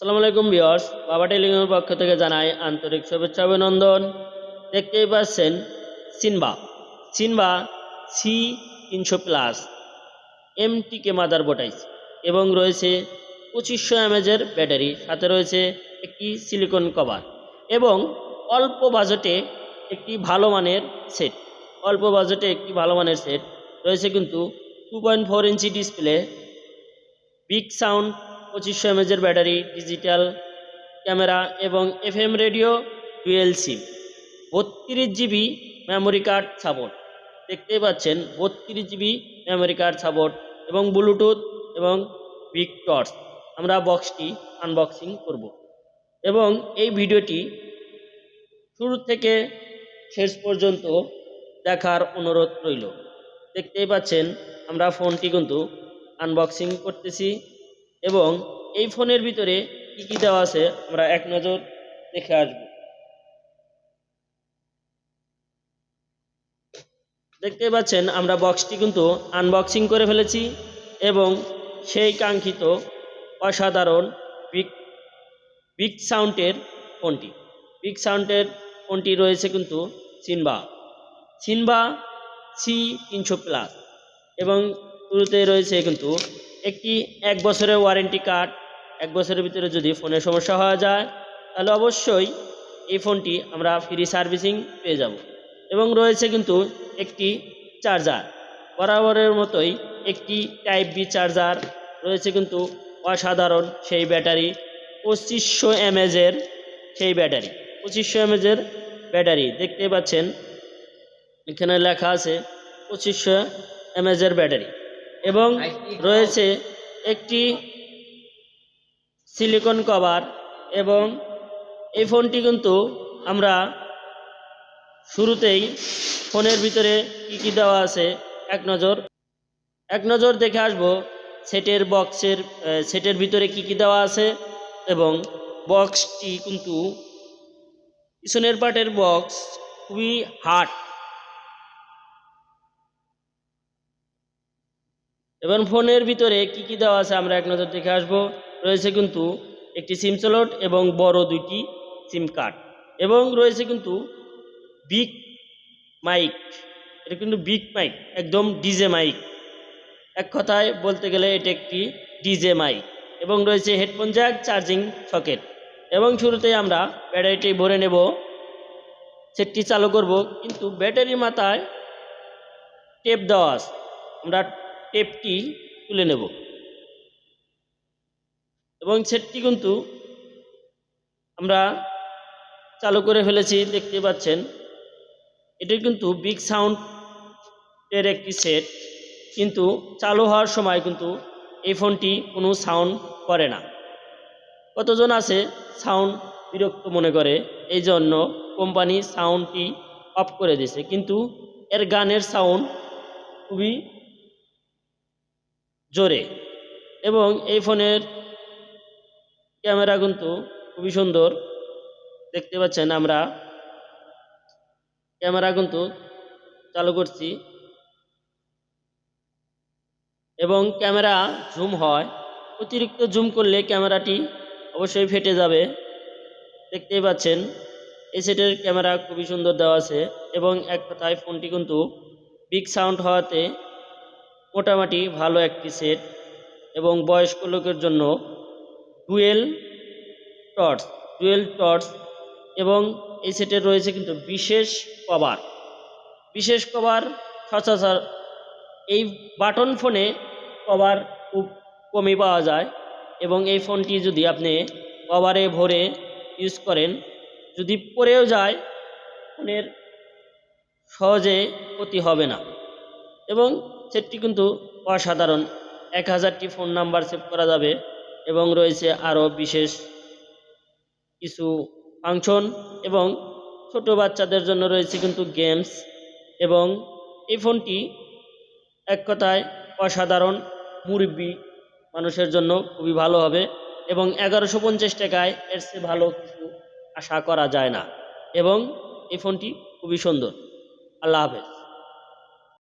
আসসালামু আলাইকুম বিয়ার্স বাবা টেলিংয়ের পক্ষ থেকে জানাই আন্তরিক শুভেচ্ছা, অভিনন্দন। দেখতেই পাচ্ছেন সিনবা। সিনবা সি তিনশো প্লাস এমটিকে মাদার বোটাইস এবং রয়েছে পঁচিশশো এমএজের ব্যাটারি সাথে রয়েছে একটি সিলিকন কভার এবং অল্প বাজেটে একটি ভালো মানের সেট অল্প বাজেটে একটি ভালো মানের সেট রয়েছে কিন্তু two point four inch display big sound পঁচিশশো এমএজের ব্যাটারি, ডিজিটাল ক্যামেরা এবং এফএম রেডিও, ডুয়েল সিম। বত্রিশ জিবি মেমোরি কার্ড সাপোর্ট। দেখতেই পাচ্ছেন, বত্রিশ জিবি মেমোরি কার্ড সাপোর্ট এবং ব্লুটুথ এবং বিগ টর্চ। আমরা বক্সটি আনবক্সিং করব। এবং এই ভিডিওটি শুরু থেকে শেষ পর্যন্ত দেখার অনুরোধ রইল। দেখতেই পাচ্ছেন, আমরা ফোনটি কিন্তু আনবক্সিং করতেছি। এবং এই ফোনের ভিতরে কি কি দেওয়া আছে, আমরা এক নজর দেখে আসব। দেখতে পাচ্ছেন, আমরা বক্সটি কিন্তু আনবক্সিং করে ফেলেছি এবং সেই কাঙ্ক্ষিত অসাধারণ বিগ বিগ সাউন্ডের ফোনটি। বিগ সাউন্ডের ফোনটি রয়েছে কিন্তু সিনবা সিনবা সি তিনশো প্লাস এবং শুরুতে রয়েছে কিন্তু একটি এক বছরের ওয়ারেন্টি কার্ড এক বছরের ভিতরে যদি ফোনের সমস্যা হওয়া যায়, তাহলে অবশ্যই এই ফোনটি আমরা ফ্রি সার্ভিসিং পেয়ে যাব। এবং রয়েছে কিন্তু একটি চার্জার বরাবরের মতোই একটি টাইপ বি চার্জার রয়েছে কিন্তু অসাধারণ সেই ব্যাটারি, পঁচিশশো এমএজের সেই ব্যাটারি, পঁচিশশো এমএজের ব্যাটারি, দেখতে পাচ্ছেন? এখানে লেখা আছে পঁচিশশো এমএজের ব্যাটারি। এবং রয়েছে একটি সিলিকন কভার এবং এই ফোনটি কিন্তু আমরা শুরুতেই ফোনের ভিতরে কী কী দেওয়া আছে, এক নজর। এক নজর দেখে আসব সেটের বক্সের সেটের ভিতরে কি কি দেওয়া আছে এবং বক্সটি কিন্তু পিছনের পার্টের বক্স খুবই হার্ড। এবং ফোনের ভিতরে কি কি দেওয়া আছে আমরা এক নজর দেখে আসব। রয়েছে কিন্তু একটি সিম স্লট এবং বড় দুইটি সিম কার্ড। এবং রয়েছে কিন্তু বিগ মাইক। এটা কিন্তু বিগ মাইক, একদম ডিজে মাইক। এক কথায় বলতে গেলে এটা একটি ডিজে মাইক। এবং রয়েছে হেডফোন জ্যাক, চার্জিং সকেট। এবং শুরুতেই আমরা ব্যাটারিটি ভরে নেব। সেটটি চালু করব, কিন্তু ব্যাটারি মাথায় টেপ দেওয়া আছে। আমরা টেপটি তুলে নেব। এবং সেটটি কিন্তু আমরা চালু করে ফেলেছি, দেখতে পাচ্ছেন। এটি কিন্তু বিগ সাউন্ডের একটি সেট, কিন্তু চালু হওয়ার সময় কিন্তু এই ফোনটি কোনো সাউন্ড করে না। কতজন আছে সাউন্ড বিরক্ত মনে করে? এই জন্য কোম্পানি সাউন্ডটি অফ করে দিয়েছে, কিন্তু এর গানের সাউন্ড খুবই জোরে। এবং এই ফোনের ক্যামেরা কিন্তু খুবই সুন্দর। দেখতে পাচ্ছেন আমরা। ক্যামেরা কিন্তু চালু করছি। এবং ক্যামেরা জুম হয়। অতিরিক্ত জুম করলে ক্যামেরাটি অবশ্যই ফেটে যাবে। দেখতেই পাচ্ছেন, এই সেটের ক্যামেরা খুবই সুন্দর দেওয়া আছে। এবং এক কথায় ফোনটি কিন্তু বিগ সাউন্ড হওয়াতে মোটামুটি ভালো একটি সেট এবং বয়স্ক লোকের জন্য ডুয়েল টর্চ ডুয়েল টর্চ এবং এই সেটের রয়েছে কিন্তু বিশেষ কভার। বিশেষ কভার সচরাচর এই বাটন ফোনে কভার খুব কমই পাওয়া যায় এবং এই ফোনটি যদি আপনি কভারে ভরে ইউজ করেন, যদি পরেও যায়, ফোনের সহজে ক্ষতি হবে না। এবং সেটটি কিন্তু অসাধারণ। এক হাজারটি ফোন নাম্বার সেভ করা যাবে এবং রয়েছে আরও বিশেষ কিছু ফাংশন এবং ছোট বাচ্চাদের জন্য রয়েছে কিন্তু গেমস এবং এই ফোনটি এক কথায় অসাধারণ মুরব্বি মানুষের জন্য খুবই ভালো হবে এবং এগারোশো পঞ্চাশ টাকায় এর চেয়ে ভালো কিছু আশা করা যায় না এবং এই ফোনটি খুবই সুন্দর। আল্লাহ হাফেজ।